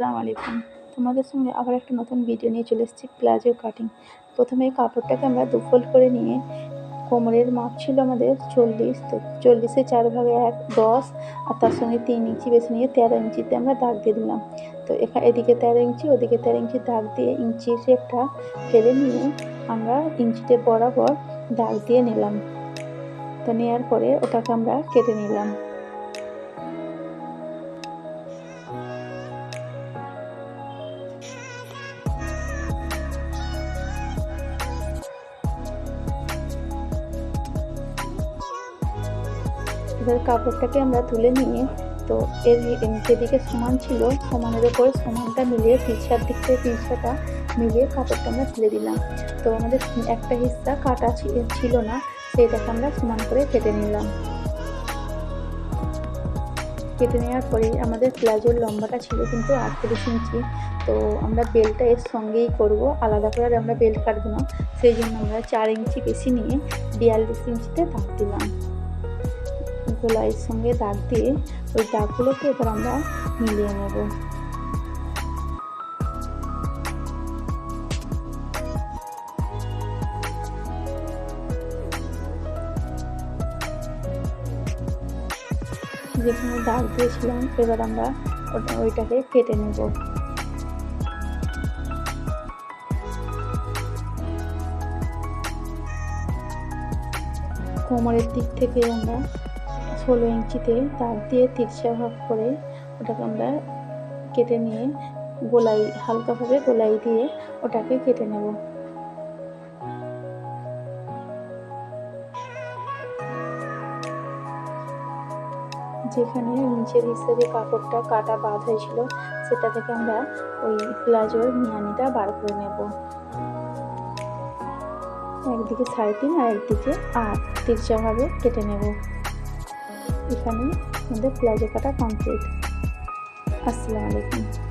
আসসালামু আলাইকুম। তোমাদের সঙ্গে আবার একটা নতুন ভিডিও নিয়ে চলে এসেছি প্লাজো কাটিং প্রথমে কাপড়টাকে আমরা দুফোল্ড করে নিয়ে, কোমরের মাপ ছিল আমাদের চল্লিশ, তো চল্লিশে চার ভাগে এক, দশ, আর তার সঙ্গে তিন ইঞ্চি বেশি নিয়ে তেরো ইঞ্চিতে আমরা দাগ দিয়ে দিলাম। তো এখানে এদিকে তেরো ইঞ্চি, ওদিকে তেরো ইঞ্চি দাগ দিয়ে ইঞ্চির শেপটা ফেলে নিয়ে আমরা ইঞ্চিতে বরাবর দাগ দিয়ে নিলাম। তো নেওয়ার পরে ওটাকে আমরা কেটে নিলাম। এবার কাপড়টাকে আমরা তুলে নিয়ে, তো এর যেদিকে সমান ছিল, সমানের ওপরে সমানটা মিলিয়ে পিছার দিক থেকে পিছাটা মিলিয়ে কাপড়টা আমরা তুলে দিলাম। তো আমাদের একটা হিস্সা কাটা ছিল না, সেইটাকে আমরা সমান করে কেটে নিলাম। কেটে নেওয়ার পরে আমাদের প্লাজোর লম্বাটা ছিল কিন্তু আটত্রিশ ইঞ্চি, তো আমরা বেল্টটা এর সঙ্গেই করব, আলাদা করে আমরা বেল্ট কাটবো না। সেই জন্য আমরা চার ইঞ্চি বেশি নিয়ে বিয়াল্লিশ ইঞ্চিতে দাগ দিলাম। গোলাইয়ের সঙ্গে দাগ দিয়ে ওই দাগগুলোকে এবার আমরা মিলিয়ে নেব। যেখানে দাগ দিয়েছিলাম, এবার আমরা ওইটাকে কেটে নেব। কোমরের দিক থেকে আমরা ষোলো ইঞ্চিতে তার দিয়ে তিরছা ভাগ করে ওটাকে আমরা কেটে নিয়ে গোলাই, হালকাভাবে গোলাই দিয়ে ওটাকে কেটে নেব। যেখানে নিচের হিসেবে কাপড়টা কাটা বাদ হয়েছিল, সেটা থেকে আমরা ওই প্লাজোর মিয়ানিটা বার করে নেব। একদিকে সাড়ে তিন আর একদিকে আট তিরচাভাবে কেটে নেব। এখানে আমাদের প্লাজো কাটা কমপ্লিট আসসালামু আলাইকুম।